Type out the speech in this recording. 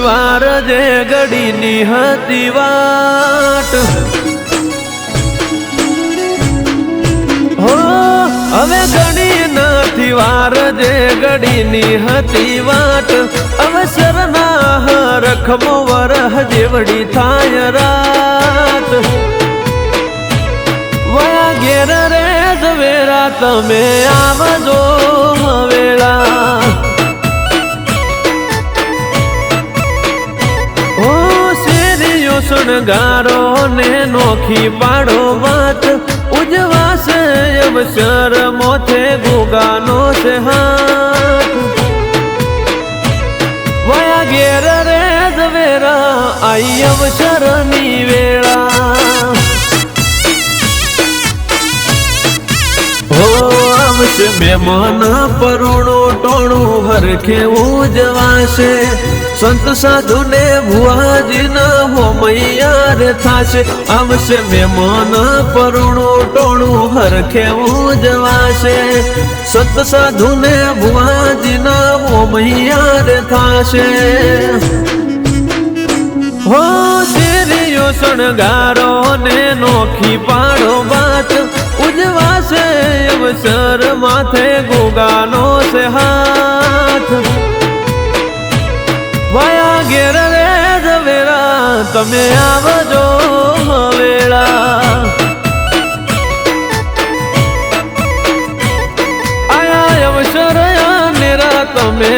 વાર, જે ઘડીની હતી વાટ. હવે ઘડી નથી વાર, જે ઘડીની હતી વાટ. અવસરના હરખમો વરહ જેવડી થાય રાત. વયા ઘેર રે વેરા, તમે આવજો વેળા શણગારો ને નોખી પાડો વાત. ઉજવાશે અવસર મોથે ગોગાનો છે વયા ઘેર રે વેરા આઈ અવસરની આવશે મહેમાન, પરુણો, ટોણું, હરખે ઉજવાશે. સંત સાધુ ને ભુવાજી ના હોમૈયાર થાશે. આવશે મહેમાન, પરુણો, ટોણું, હરખે ઉજવાશે. સંત સાધુ ને ભુવાજી ના હોમૈયાર થાશે. હો, શેરીઓ શણગારો ને નોખી પાડો અવસર માથે ગોગાનો છે હાથ. વયા ઘેર રે જવેરા તમે આવજો વેળા આયા અવસર મેરા તમે